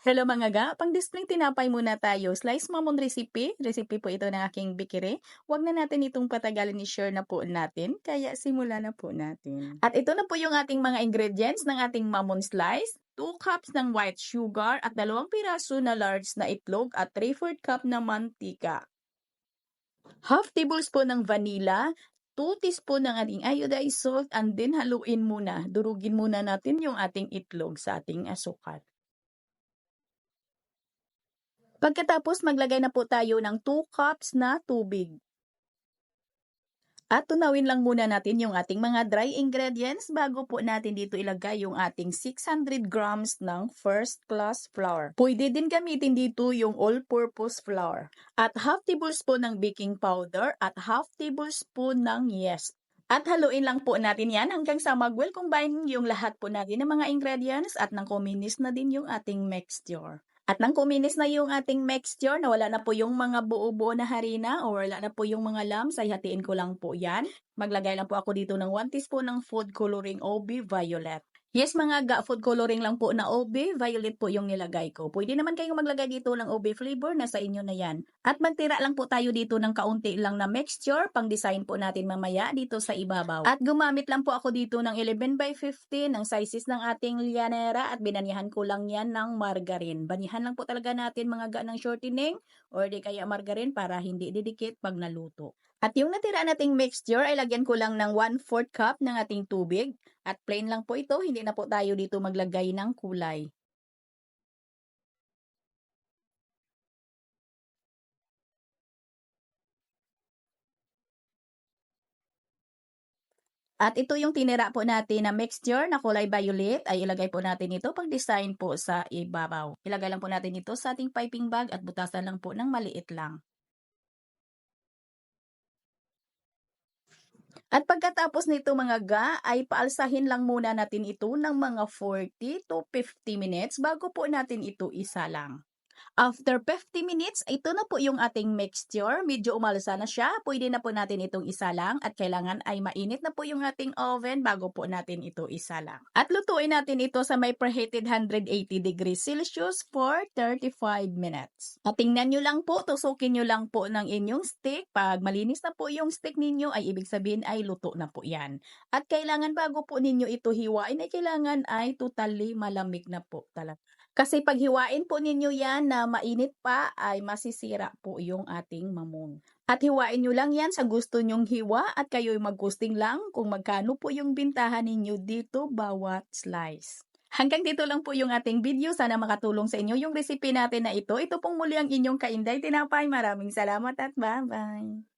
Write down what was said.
Hello mga ga, pang-display tinapay muna tayo. Slice mamon recipe. Recipe po ito ng aking bikiri. Huwag na natin itong patagalin i-share na po natin, kaya simula na po natin. At ito na po yung ating mga ingredients ng ating mamon slice. 2 cups ng white sugar at dalawang piraso na large na itlog at 3-4 cup na mantika. Half tablespoon ng vanilla, 2 teaspoon ng ating iodized salt and then haluin muna. Durugin muna natin yung ating itlog sa ating asukal. Pagkatapos, maglagay na po tayo ng 2 cups na tubig. At tunawin lang muna natin yung ating mga dry ingredients bago po natin dito ilagay yung ating 600 grams ng first class flour. Pwede din gamitin dito yung all-purpose flour. At half tablespoon ng baking powder at half tablespoon ng yeast. At haluin lang po natin yan hanggang sa mag-well combine yung lahat po natin ng mga ingredients at nang kuminis na din yung ating mixture. At nang kuminis na yung ating mixture, na wala na po yung mga buo-buo na harina o wala na po yung mga lumps, ay hatiin ko lang po yan. Maglagay lang po ako dito ng 1 teaspoon ng food coloring OB Violet. Yes, mga ga, food coloring lang po na OB, violet po yung nilagay ko. Pwede naman kayong maglagay dito ng OB flavor, nasa inyo na yan. At magtira lang po tayo dito ng kaunti lang na mixture, pang design po natin mamaya dito sa ibabaw. At gumamit lang po ako dito ng 11 by 15 ng sizes ng ating lianera at binanihan ko lang yan ng margarine. Banihan lang po talaga natin mga ga ng shortening or di kaya margarine para hindi didikit pag naluto. At yung natira nating mixture ay lagyan ko lang ng 1-4 cup ng ating tubig. At plain lang po ito, hindi na po tayo dito maglagay ng kulay. At ito yung tinira po natin na mixture na kulay violet ay ilagay po natin ito pag design po sa ibabaw. Ilagay lang po natin ito sa ating piping bag at butasan lang po ng maliit lang. At pagkatapos nito mga ga, ay paalsahin lang muna natin ito ng mga 40 to 50 minutes bago po natin ito isalang. After 50 minutes, ito na po yung ating mixture. Medyo umalsa na siya. Pwede na po natin itong isalang at kailangan ay mainit na po yung ating oven bago po natin ito isalang. At lutuin natin ito sa may preheated 180 degrees Celsius for 35 minutes. At tingnan nyo lang po, tusukin nyo lang po ng inyong stick. Pag malinis na po yung stick ninyo, ay ibig sabihin ay luto na po yan. At kailangan bago po ninyo ito hiwain, ay kailangan ay totally malamig na po talaga. Kasi pag hiwain po ninyo yan na mainit pa, ay masisira po yung ating mamon. At hiwain nyo lang yan sa gusto nyong hiwa at kayo'y magkusting lang kung magkano po yung bintahan ninyo dito bawat slice. Hanggang dito lang po yung ating video. Sana makatulong sa inyo yung recipe natin na ito. Ito pong muli ang inyong kainday tinapay. Maraming salamat at bye-bye.